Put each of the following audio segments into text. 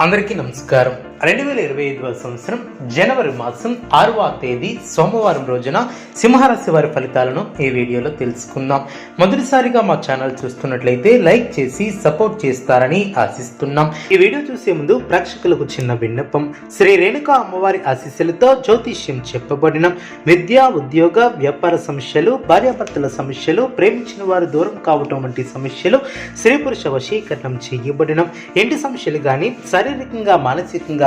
అందరికీ నమస్కారం. రెండు వేల ఇరవై ఐదవ సంవత్సరం జనవరి మాసం ఆరవ తేదీ సోమవారం రోజున సింహరాశి వారి ఫలితాలను ఈ వీడియోలో తెలుసుకుందాం. మొదటిసారిగా మా ఛానల్ చూస్తున్నట్లయితే లైక్ చేసి సపోర్ట్ చేస్తారని ఆశిస్తున్నాం. ఈ వీడియో చూసే ముందు ప్రేక్షకులకు చిన్న విన్నపం. శ్రీ రేణుకా అమ్మవారి ఆశీస్సులతో జ్యోతిష్యం చెప్పబడిన విద్య ఉద్యోగ వ్యాపార సమస్యలు భార్యాభర్తల సమస్యలు ప్రేమించిన వారు దూరం కావటం వంటి సమస్యలు స్త్రీ పురుష వశీకరణం చేయబడిన ఇంటి సమస్యలు కానీ శారీరకంగా మానసికంగా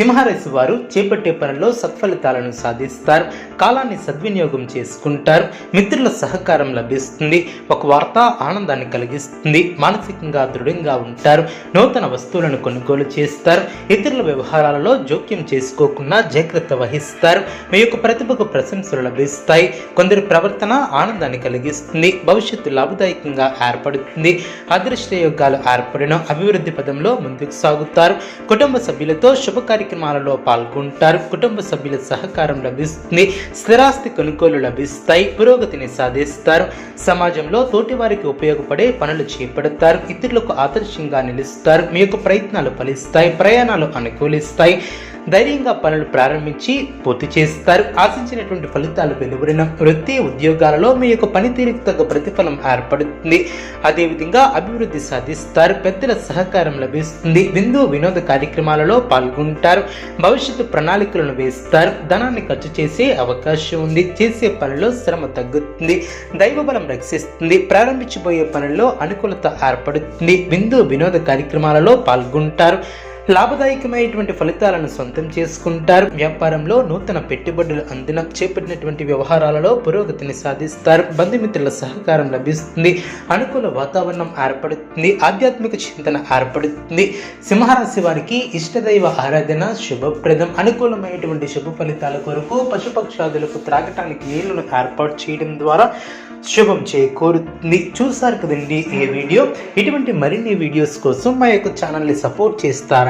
సింహరాశి వారు చేపట్టే పనుల్లో సత్ఫలితాలను సాధిస్తారు కాలాన్ని సద్వినియోగం చేసుకుంటారు మిత్రుల సహకారం లభిస్తుంది ఒక వార్త ఆనందాన్ని కలిగిస్తుంది మానసికంగా దృఢంగా ఉంటారు నూతన వస్తువులను కొనుగోలు చేస్తారు ఇతరుల వ్యవహారాలలో జోక్యం చేసుకోకుండా జాగ్రత్త వహిస్తారు మీ యొక్క ప్రతిభకు ప్రశంసలు లభిస్తాయి కొందరి ప్రవర్తన ఆనందాన్ని కలిగిస్తుంది భవిష్యత్తు లాభదాయకంగా ఏర్పడుతుంది అదృష్ట యోగాలు ఏర్పడిన అభివృద్ధి పదంలో ముందుకు సాగుతారు కుటుంబ సభ్యులతో శుభకార్య కార్యక్రమాలలో పాల్గొంటారు. కుటుంబ సభ్యుల సహకారం లభిస్తుంది. స్థిరాస్తి కొనుగోలు లభిస్తాయి. పురోగతిని సాధిస్తారు. సమాజంలో తోటివారికి ఉపయోగపడే పనులు చేపడతారు. ఇతరులకు ఆదర్శంగా నిలుస్తారు. మీ యొక్క ప్రయత్నాలు ఫలిస్తాయి. ప్రయాణాలు అనుకూలిస్తాయి. ధైర్యంగా పనులు ప్రారంభించి పూర్తి చేస్తారు. ఆశించినటువంటి ఫలితాలు వెలువడిన వృత్తి ఉద్యోగాలలో మీ యొక్క పనితీరుకు తగ్గ ప్రతిఫలం ఏర్పడుతుంది. అదేవిధంగా అభివృద్ధి సాధిస్తారు. పెద్దల సహకారం లభిస్తుంది. విందు వినోద కార్యక్రమాలలో పాల్గొంటారు. భవిష్యత్తు ప్రణాళికలను వేస్తారు. ధనాన్ని ఖర్చు చేసే అవకాశం ఉంది. చేసే పనిలో శ్రమ తగ్గుతుంది. దైవబలం రక్షిస్తుంది. ప్రారంభించబోయే పనుల్లో అనుకూలత ఏర్పడుతుంది. విందు వినోద కార్యక్రమాలలో పాల్గొంటారు. లాభదాయకమైనటువంటి ఫలితాలను సొంతం చేసుకుంటారు. వ్యాపారంలో నూతన పెట్టుబడులు అందిన చేపట్టినటువంటి వ్యవహారాలలో పురోగతిని సాధిస్తారు. బంధుమిత్రుల సహకారం లభిస్తుంది. అనుకూల వాతావరణం ఏర్పడుతుంది. ఆధ్యాత్మిక చింతన ఏర్పడుతుంది. సింహరాశి వారికి ఇష్టదైవ ఆరాధన శుభప్రదం. అనుకూలమైనటువంటి శుభ ఫలితాల కొరకు పశుపక్షాదులకు త్రాగటానికి నీళ్ళను ఏర్పాటు చేయడం ద్వారా శుభం చేకూరుతుంది. చూసారు కదండి ఈ వీడియో. ఇటువంటి మరిన్ని వీడియోస్ కోసం మా యొక్క ఛానల్ని సపోర్ట్ చేస్తారు?